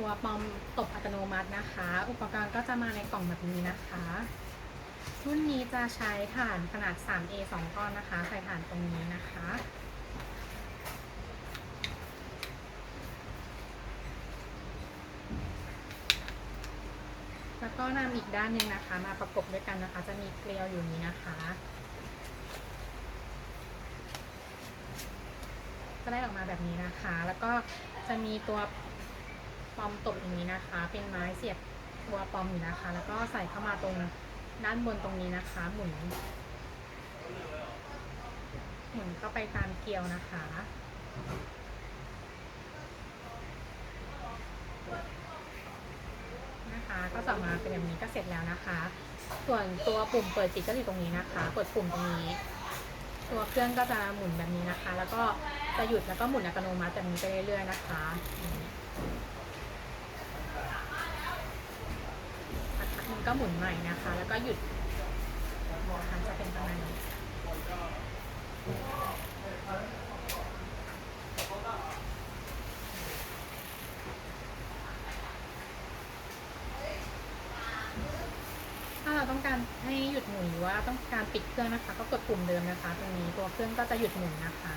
ตัวปอมตบอัตโนมัตินะคะ อุปกรณ์ก็จะมาในกล่องแบบนี้นะคะรุ่นนี้จะใช้ถ่านขนาด 3A 2 ก้อนนะคะ ใส่ถ่านตรงนี้นะคะ แล้วก็นำอีกด้านหนึ่งนะคะ มาประกบด้วยกันนะคะ จะมีเกลียวอยู่นี้นะคะ จะได้ออกมาแบบนี้นะคะ แล้วก็จะมีตัว อมตบอย่างนี้นะคะ เป็นไม้เสียบตัวปอมอยู่นะคะ แล้วก็ใส่เข้ามาตรงด้านบนตรงนี้นะคะ หมุน หมุนเข้าไปตามเกลียวนะคะนะคะก็จะมาเป็นแบบนี้ก็เสร็จแล้วนะคะ ส่วนตัวปุ่มเปิดปิดก็อยู่ตรงนี้นะคะ กดปุ่มตรงนี้ ตัวเครื่องก็จะหมุนแบบนี้นะคะ แล้วก็จะหยุดแล้วก็หมุนอัตโนมัติแบบนี้ไปเรื่อยๆนะคะอืมสั ก็หมุนใหม่นะคะ แล้วก็หยุดนะคะจะเป็นประมาณนี้ถ้าเราต้องการให้หยุดหมุนหรือว่าต้องการปิดเครื่องนะคะ ก็กดปุ่มเดิมนะคะ ตรงนี้ตัวเครื่องก็จะหยุดหมุนนะคะ